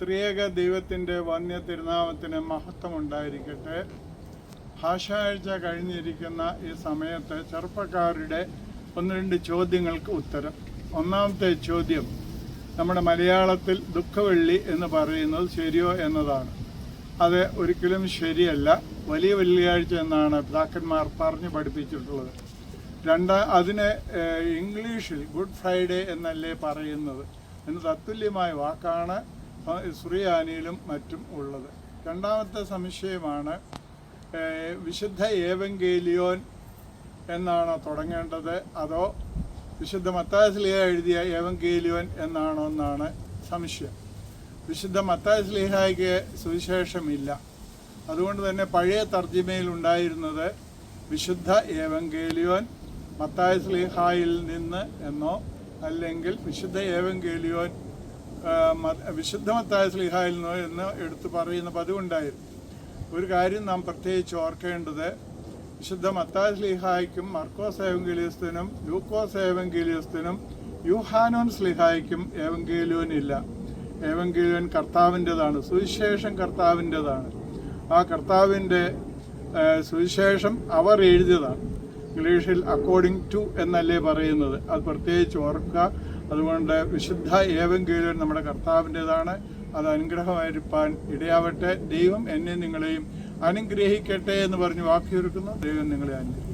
ത്രിയേക ദൈവത്തിന്റെ വന്യ തിരുനാമത്തിന് മഹത്വം ഉണ്ടായിരിക്കട്ടെ ഭാഷാഴ്ച കഴിഞ്ഞിരിക്കുന്ന ഈ സമയത്ത് ചെറുപ്പക്കാരുടെ ഒന്ന് രണ്ട് ചോദ്യങ്ങൾക്ക് ഉത്തരം. ഒന്നാമത്തെ ചോദ്യം നമ്മുടെ മലയാളത്തിൽ ദുഃഖവെള്ളി എന്ന് പറയുന്നത് ശരിയോ എന്നതാണ്. അത് ഒരിക്കലും ശരിയല്ല. വലിയ വെള്ളിയാഴ്ച എന്നാണ് പിതാക്കന്മാർ പറഞ്ഞു പഠിപ്പിച്ചിട്ടുള്ളത്. രണ്ട് അതിന് ഇംഗ്ലീഷിൽ ഗുഡ് ഫ്രൈഡേ എന്നല്ലേ പറയുന്നത്. എന്ന് തത്തുല്യമായ വാക്കാണ് സുറിയാനിയിലും മറ്റും ഉള്ളത്. രണ്ടാമത്തെ സംശയമാണ് വിശുദ്ധ ഏവങ്കേലിയോൻ എന്നാണോ തുടങ്ങേണ്ടത്? അതോ വിശുദ്ധ മത്താസ്ലിഹ എഴുതിയ ഏവങ്കേലിയോൻ എന്നാണോ എന്നാണ് സംശയം. വിശുദ്ധ മത്താസ്ലിഹായ്ക്ക് സുവിശേഷമില്ല. അതുകൊണ്ട് തന്നെ പഴയ തർജിമയിൽ ഉണ്ടായിരുന്നത് വിശുദ്ധ ഏവങ്കേലിയോൻ മത്തായ സ്ലീഹായിൽ നിന്ന് എന്നോ അല്ലെങ്കിൽ വിശുദ്ധ ഏവങ്കേലിയോൻ വിശുദ്ധ മത്തായ സ്ലീഹായിൽ നിന്നോ എന്ന് എടുത്തു പറയുന്ന പതിവുണ്ടായിരുന്നു. ഒരു കാര്യം നാം പ്രത്യേകിച്ച് ഓർക്കേണ്ടത് വിശുദ്ധ മത്തായ സ്ലിഹായ്ക്കും മർക്കോസ് ഏവങ്കേലിയസ്തിനും ലൂക്കോസ് ഏവങ്കേലിയസ്തിനും യുഹാനോൻ സ്ലിഹായ്ക്കും ഏവങ്കേലിയോൻ ഇല്ല. ഏവങ്കേലിയോൻ കർത്താവിന്റെതാണ് സുവിശേഷം കർത്താവിന്റെതാണ്. ആ കർത്താവിന്റെ സുവിശേഷം അവർ എഴുതിയതാണ്. ഇംഗ്ലീഷിൽ അക്കോർഡിംഗ് ടു എന്നല്ലേ പറയുന്നത്. അത് പ്രത്യേകിച്ച് ഓർക്കുക. അതുകൊണ്ട് വിശുദ്ധ ഏവെങ്കിലും നമ്മുടെ കർത്താവിന്റെതാണ്. അത് അനുഗ്രഹമായിരിക്കാൻ ഇടയാവട്ടെ. ദൈവം എന്നെ നിങ്ങളെയും അനുഗ്രഹിക്കട്ടെ എന്ന് പറഞ്ഞ് വാക്കിയൊരുക്കുന്നു. ദൈവം നിങ്ങളെ അനുഗ്രഹിക്കും.